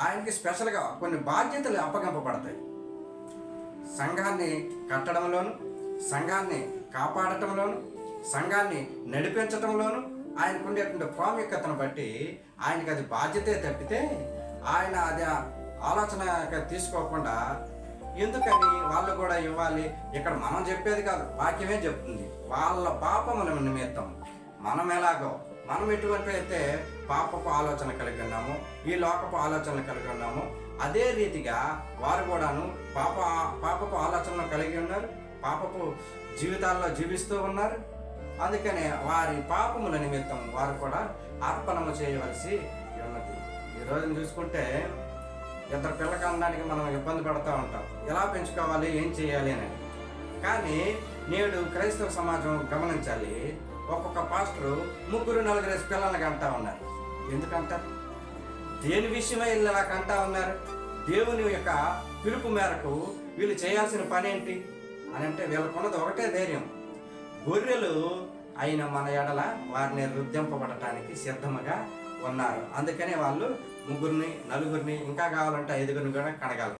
ఆయనకి స్పెషల్గా కొన్ని బాధ్యతలు అప్పగింపబడతాయి. సంఘాన్ని కట్టడంలోను సంఘాన్ని కాపాడటంలోను సంఘాన్ని నడిపించడంలోను ఆయనకు ఉండేటువంటి ప్రాముఖ్యతను బట్టి ఆయనకి అది బాధ్యతే తప్పితే ఆయన అది ఆలోచన తీసుకోకుండా ఎందుకని వాళ్ళు కూడా ఇవ్వాలి? ఇక్కడ మనం చెప్పేది కాదు వాక్యమే చెప్తుంది. వాళ్ళ పాపముల నిమిత్తం మనం ఎలాగో మనం ఎటువంటి అయితే పాపపు ఆలోచన కలిగి ఉన్నాము ఈ లోకపు ఆలోచనలు కలిగి ఉన్నాము అదే రీతిగా వారు కూడాను పాప పాపపు ఆలోచనలు కలిగి ఉన్నారు పాపపు జీవితాల్లో జీవిస్తూ ఉన్నారు. అందుకనే వారి పాపముల నిమిత్తం వారు కూడా అర్పణము చేయవలసి ఉన్నది. ఈ రోజున చూసుకుంటే ఇద్దరు పిల్లకి మనం ఇబ్బంది పడుతూ ఉంటాం. ఎలా పెంచుకోవాలి ఏం చేయాలి అని కానీ నేడు క్రైస్తవ సమాజం గమనించాలి. ఒక్కొక్క పాస్టరు ముగ్గురు నలుగురు పిల్లలకి అంటా ఉన్నారు. ఎందుకంటారు దేని విషయమై వీళ్ళు ఇలా ఉన్నారు? దేవుని యొక్క పిలుపు మేరకు వీళ్ళు చేయాల్సిన పని ఏంటి అని అంటే వీళ్ళకున్నది ఒకటే ధైర్యం. గొర్రెలు అయిన మన ఎడల వారిని రుద్దింపబడటానికి సిద్ధముగా ఉన్నారు. అందుకనే వాళ్ళు ముగ్గురిని నలుగురిని ఇంకా కావాలంటే ఐదుగురిని కూడా కడగాలి.